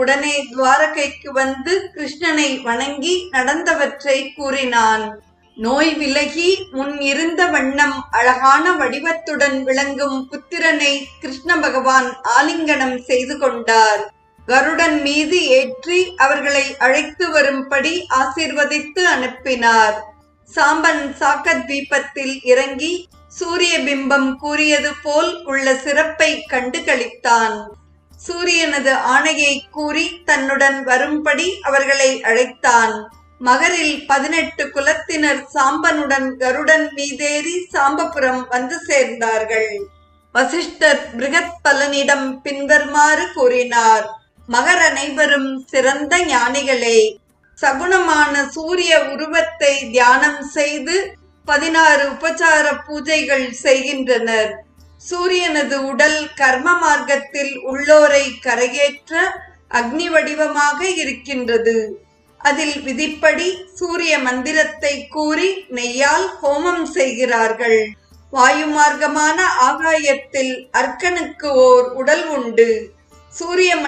உடனே துவாரகைக்கு வந்து கிருஷ்ணனை வணங்கி நடந்தவற்றை கூறினான். நோய் விலகி முன் இருந்த வண்ணம் அழகான வடிவத்துடன் விளங்கும் புத்திரனை கிருஷ்ண பகவான் ஆலிங்கனம் செய்து கொண்டார். கருடன் மீது ஏற்றி அவர்களை அழைத்து வரும்படி ஆசிர்வதித்து அனுப்பினார். சாம்பன் சாக்கத் தீபத்தில் இறங்கி சூரிய பிம்பம் கூறியது போல் உள்ள சிறப்பை கண்டு களித்தான் சூரியனது ஆணையை கூறி தன்னுடன் வரும்படி அவர்களை அழைத்தான். மகரில் பதினெட்டு குலத்தினர் சாம்பனுடன் கருடன் மீதேறி சாம்பபுரம் வந்து சேர்ந்தார்கள். வசிஷ்டர் பிருகத் பலனிடம் பின்வருமாறு கூறினார் மகர் அனைவரும் சிறந்த ஞானிகளே சகுணமான சூரிய உருவத்தை தியானம் செய்து பதினாறு உபசார பூஜைகள் செய்கின்றனர். சூரியனது உடல் கர்ம மார்க்கத்தில் உள்ளோரை கரையேற்ற அக்னி வடிவமாக இருக்கின்றது. அதில் விதிப்படி சூரிய மந்திரத்தை கூறி நெய்யால் ஹோமம் செய்கிறார்கள். வாயு மார்க்கமான ஆகாயத்தில் அர்க்கனுக்கு ஓர் உடல் உண்டு. சூரிய